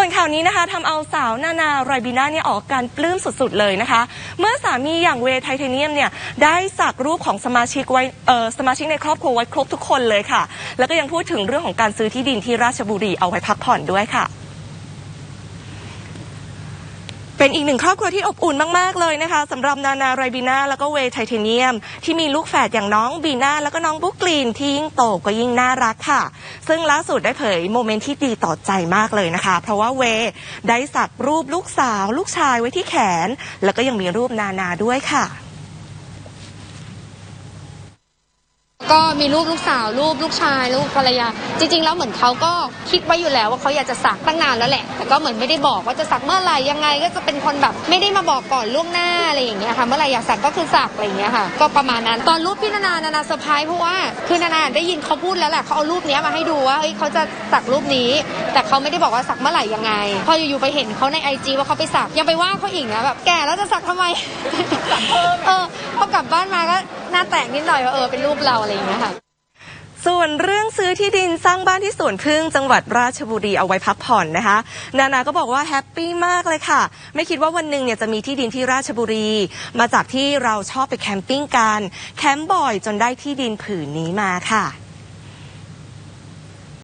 ส่วนข่าวนี้นะคะทำเอาสาวนานาไรบิน่าเนี่ยออกการปลื้มสุดๆเลยนะคะ เมื่อสามีอย่างเวย์ไทเทเนียมเนี่ยได้สักรูปของสมาชิกไว้เอ่อสมาชิกในครอบครัวไว้ครบทุกคนเลยค่ะ แล้วก็ยังพูดถึงเรื่องของการซื้อที่ดินที่ราชบุรีเอาไว้พักผ่อนด้วยค่ะ เป็นอีกหนึ่งครอบครัวที่อบอุ่นมาก ๆ เลยนะคะสำหรับนานาไรบีนาแล้วก็เวไทเทเนียม ที่มีลูกแฝดอย่างน้องบีนาแล้วก็น้องบุ๊กลีนที่ยิ่งโตก็ยิ่งน่ารักค่ะ ซึ่งล่าสุดได้เผยโมเมนต์ที่ดีต่อใจมากเลยนะคะ เพราะว่าเวได้สักรูปลูกสาว ลูกชายไว้ที่แขน แล้วก็ยังมีรูปนานาด้วยค่ะ ก็มีรูปลูกสาวรูปลูกชายรูปภรรยา จริง ๆ แล้วเหมือนเขาก็คิดไว้อยู่แล้วว่าเขาอยากจะสักตั้งนานแล้วแหละ แต่ก็เหมือนไม่ได้บอกว่าจะสักเมื่อไหร่ยังไงก็จะเป็นคนแบบไม่ได้มาบอกก่อนล่วงหน้าอะไรอย่างเงี้ยค่ะเมื่อไหร่อยากสักก็คือสักอะไรอย่างเงี้ยค่ะ ก็ประมาณนั้นตอนรูปพี่นานานานาเซอร์ไพรส์เพราะว่าคือนานาได้ยินเขาพูดแล้วแหละเขาเอารูปเนี้ยมาให้ดูว่าเฮ้ยเขาจะสักรูปนี้ แต่เขาไม่ได้บอกว่าสักเมื่อไหร่ยังไง พออยู่ๆไปเห็นเขาในไอจีว่าเขาไปสักยังไปว่าเขาอีกนะแบบแก่แล้วจะสักทำไมเออพอก ลับบ้านมาก็หน้าแตกนิดหน่อยว่าเออเป็นรูปเราอะไรอย่างเงี้ยค่ะ ส่วนเรื่องซื้อที่ดินสร้างบ้านที่สวนพึ่งจังหวัดราชบุรีเอาไว้พักผ่อนนะคะ นานาก็บอกว่าแฮปปี้มากเลยค่ะ ไม่คิดว่าวันหนึ่งเนี่ยจะมีที่ดินที่ราชบุรี มาจากที่เราชอบไปแคมปิ้งกัน แคมป์บ่อยจนได้ที่ดินผืนนี้มาค่ะ